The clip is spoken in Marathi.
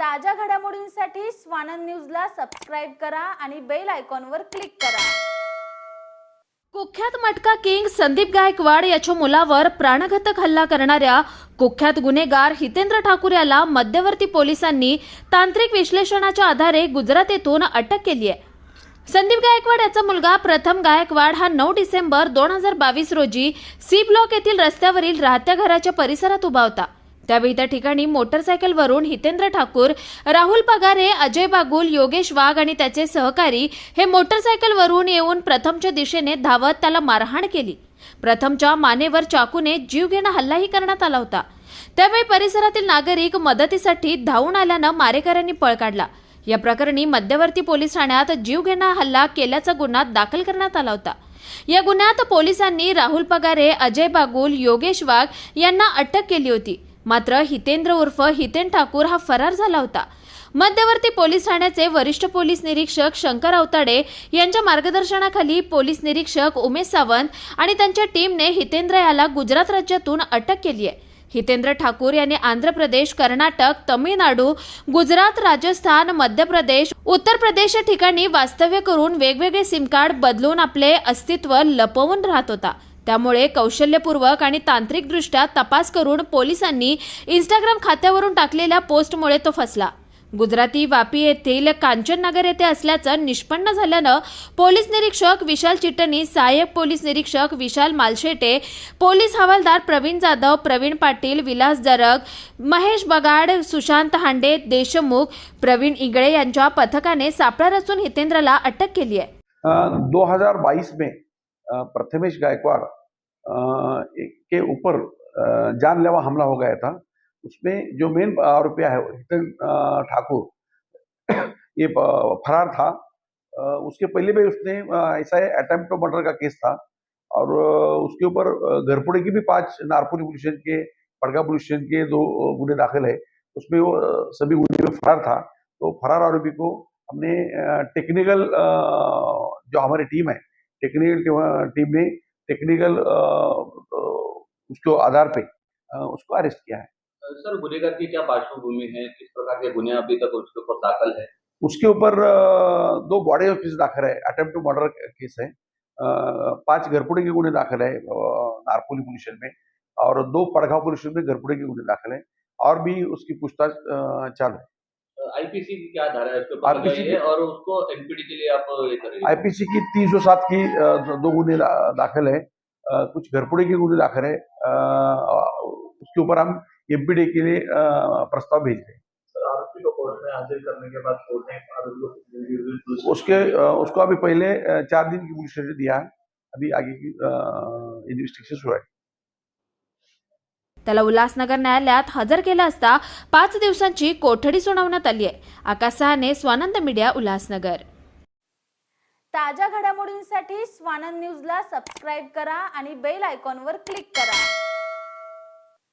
ताज्या घडामोडींसाठी स्वानंद न्यूजला सबस्क्राईब करा आणि बेल आयकॉनवर क्लिक करा. कुख्यात मटका किंग संदीप गायकवाड याच्या मुलावर प्राणघातक हल्ला करणाऱ्या कुख्यात गुन्हेगार हितेंद्र ठाकूर याला मध्यवर्ती पोलिसांनी तांत्रिक विश्लेषणाच्या आधारे गुजरात येथून अटक केली आहे. संदीप गायकवाड याचा मुलगा प्रथम गायकवाड हा नऊ डिसेंबर दोन हजार बावीस रोजी सी ब्लॉक येथील रस्त्यावरील राहत्या घराच्या परिसरात उभा होता. त्यावेळी त्या ठिकाणी मोटरसायकलवरून हितेंद्र ठाकूर राहुल पगारे अजय बागुल योगेश वाघ आणि त्याचे सहकारी हे मोटरसायकलवरून येऊन प्रथमच्या दिशेने धावत त्याला मारहाण केली. प्रथमच्या मानेवर चाकूने जीवघेणा हल्लाही करण्यात आला होता. त्यावेळी परिसरातील नागरिक मदतीसाठी धावून आल्यानं मारेकऱ्यांनी पळ काढला. या प्रकरणी मध्यवर्ती पोलीस ठाण्यात जीवघेणा हल्ला केल्याचा गुन्हा दाखल करण्यात आला होता. या गुन्ह्यात पोलिसांनी राहुल पगारे अजय बागुल योगेश वाघ यांना अटक केली होती. मात्र हितेंद्र उर्फ हितेन ठाकूर हा फरार झाला होता. मध्यवर्ती पोलीस ठाण्याचे वरिष्ठ पोलीस निरीक्षक शंकर अवताडे यांच्या मार्गदर्शनाखाली पोलीस निरीक्षक उमेश सावंत आणि त्यांच्या टीमने हितेंद्र याला गुजरात राज्यातून अटक केली आहे. हितेंद्र ठाकूर यांनी आंध्र प्रदेश कर्नाटक तमिळनाडू गुजरात राजस्थान मध्य प्रदेश उत्तर प्रदेश या ठिकाणी वास्तव्य करून वेगवेगळे सिम कार्ड बदलून आपले अस्तित्व लपवून राहत होता. त्यामुळे कौशल्यपूर्वक आणि तांत्रिकदृष्ट्या तपास करून पोलिसांनी इंस्टाग्राम खात्यावरून टाकलेल्या पोस्टमुळे तो फसला. गुजराती वापी येथील कांचननगर येथे असल्याचं निष्पन्न झाल्यानं पोलीस निरीक्षक विशाल चिटणी सहाय्यक पोलीस निरीक्षक विशाल मालशेटे पोलीस हवालदार प्रवीण जाधव प्रवीण पाटील विलास जरग महेश बगाड सुशांत हांडे देशमुख प्रवीण इंगळे यांच्या पथकाने सापळा रचून हितेंद्रला अटक केली आहे. दो हजार बाईस में प्रथमेश गायकवाड़ के ऊपर जानलेवा हमला हो गया था। उसमें जो मेन आरोपिया है, हितन ठाकुर, ये फरार था। उसके पहले भी उसने ऐसा अटेम्प्ट टू मर्डर का केस था और उसके ऊपर घरपुड़े की भी पाँच नारपुरी पुलिस स्टेशन के पड़गा पुलिस स्टेशन के दो गुने दाखिल है। उसमें वो सभी गुने में फरार था। तो फरार आरोपी को हमने टेक्निकल जो हमारी टीम है टेक्निकल टीम ने टेक्निकल उसके आधार पे उसको अरेस्ट किया है। सर गुनेगार की क्या पार्श्वभूमि है? किस प्रकार के गुने अभी तक उसके ऊपर दाखल है? उसके ऊपर दो बॉडी ऑफ़िस दाखिल है। अटेम्प्ट टू मर्डर केस है। पाँच घरपुड़े के गुने दाखिल है नारपोली पुलिस में। और दो पड़गांव पुलिस में घरपुड़े के गुने दाखिल है। और भी उसकी पूछताछ चालू है। आईपीसी की क्या धारा है? उसके IPC और उसको एनपीडी के लिए आप ये करेंगे आईपीसी की तीन सौ सात की दो गुने दाखिल है। कुछ घरपुड़े के गुने दाखिल है। उसके ऊपर हम एमपीडी के लिए प्रस्ताव भेज रहे हैं। आरोपी को कोर्ट में हाजिर करने के बाद कोर्ट ने उसके उसको अभी पहले चार दिन की पुलिस दिया है। अभी आगे की इन्व्हेस्टिगेशन सुरू आहे त्याला उल्हासनगर न्यायालयात हजर केला असता पाच दिवसांची कोठडी सुनावण्यात आली आहे. आकाश सहाने स्वानंद मीडिया उल्हासनगर. ताज्या घडामोडींसाठी स्वानंद न्यूजला सबस्क्राईब करा आणि बेल आयकॉनवर क्लिक करा.